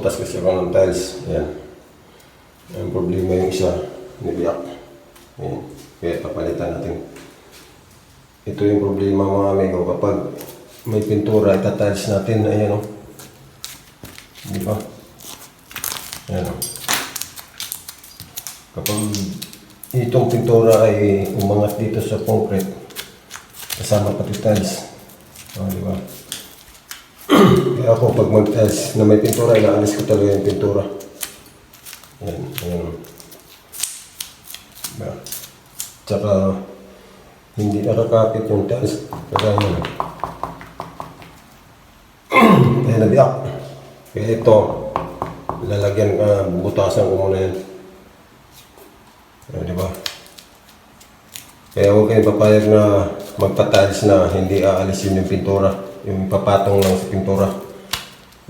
Butas kasi ako ng tiles. Ayan. Ang problema yung isa, nibiyak. Ayan. Kaya papalitan natin. Ito yung problema mga amigo. Kapag may pintura, itatiles natin. Ayan o. Di ba? Ayan o. Kapag itong pintura ay umangat dito sa concrete, kasama pati tiles. O, di ba? Kaya ako pag mag-tiles na may pintura, inaalis ko talaga yung pintura. Yan, yan. Diba? Tsaka, hindi nakakapit yung tiles. Kaya yun. Kaya nabiyak. Kaya ito, lalagyan ka, bubutasan ko muna yan. Yan, di ba? Kaya huwag kayong papayag na magpa-tiles na hindi aalisin yung pintura. Yung papatong lang sa pintura.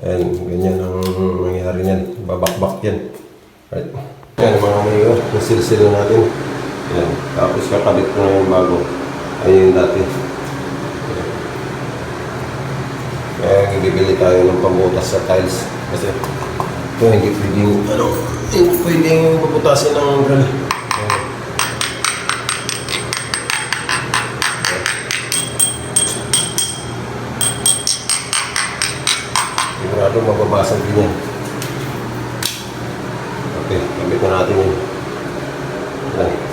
Ayan, ganyan ang nangyari niyan. Babakbak yan. Right. Yan mga amigo, yung silsila natin. Yan. Tapos kakabit ko na yung bago. Ayun yung dati. Kaya bibili tayo ng pambutas sa tiles. Kasi ito hindi pwedeng, ano, hindi pwedeng puputasin ng drill. Sigurado mababasag din yan. Okay, gamit na natin yun. Yan.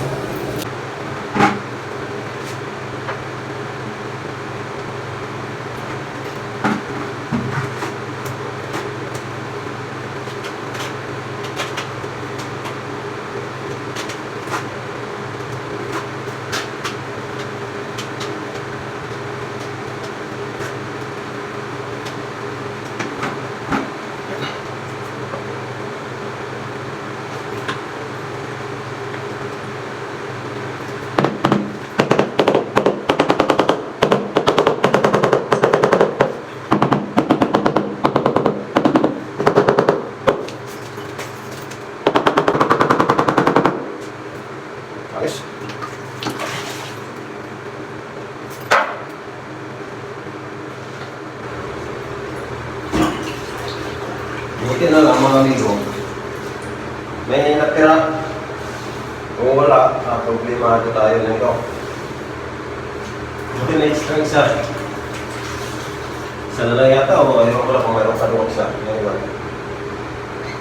Buti na lang mga amigo. May natira. Kung wala, ah, problemado tayo nito. Buti na extra isa. Isa na lang yata o ayaw ko lang kung mayroon ka doon isa. Yung iba.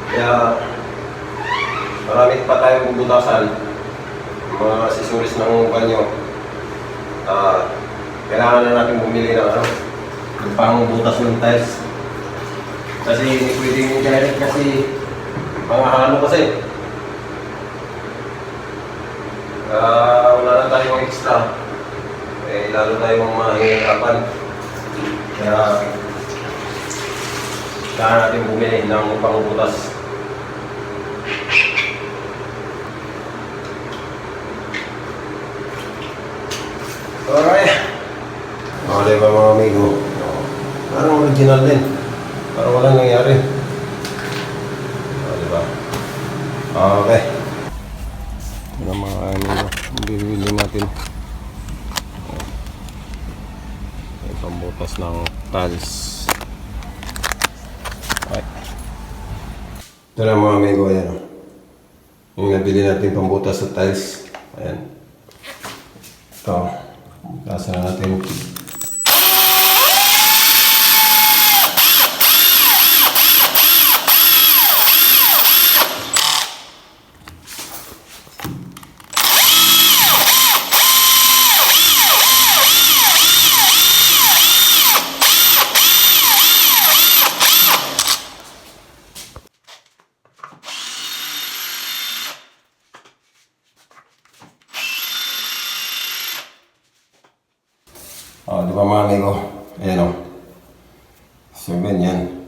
Kaya marami pa tayong bubutasan mga accessories ng banyo, ah kailangan na natin bumili ng ano, ng pangbutas ng tiles. Kasi hindi pwedeng direct kasi mga kasi. Ah, wala na tayong extra. Eh, lalo tayong mahihirapan. Kaya, kailangan natin bumili ng pangbutas. Alright. O, di ba mga amigo? Parang original din. Walang nangyari. O, di ba? Okay. Ito na mga amigo. Bibili natin. May pambutas ng tiles. Okay. Ito na mga amigo. Ayan o. Yung nabili natin pambutas sa tiles. Ayan. Ito. Lasa na natin. Oh, mga amigo? Ayan o. So, ganyan.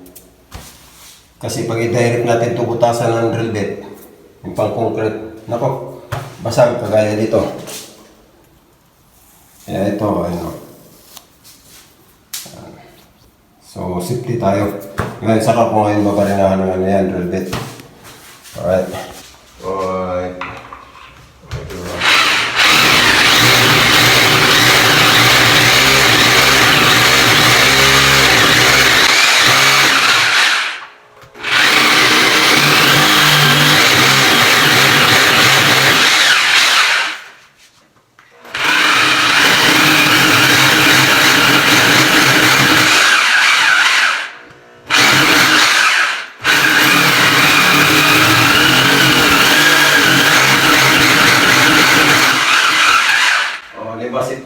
Kasi pag i-direct natin ito butasan ng drill bit, yung pang concrete, nako, basag kagaya dito. Kaya ito, ayun o. So, safety tayo. Ngayon, saka ko ngayon babarinahan ng ano yan, drill bit. Alright. Alright.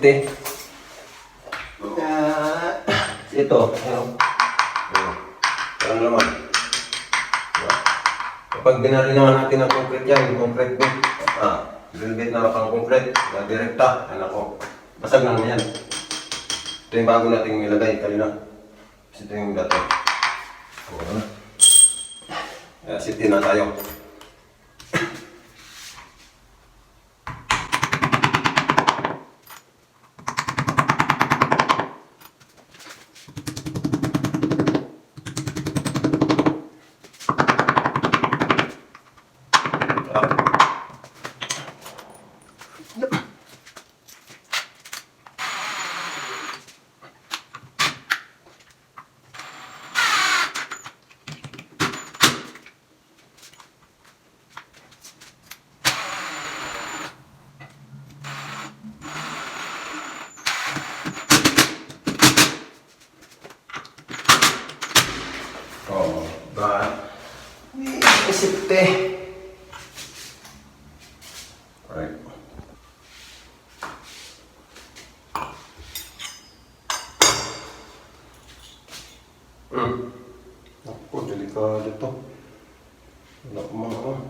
Safety. Ah, ito, ano? Ano? Ano naman? Kapag binarinawan natin ng concrete yan, yung concrete bit, ah, drill bit na pang concrete, na direkta, anak ko, basag na naman yan. Ito yung bago nating nilagay kanina. Ito yung dati. Oo na. Kaya safety na tayo. Oo. Ba? Safety. Alright. Hmm. Ako, delikado to. Ano.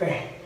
Okay.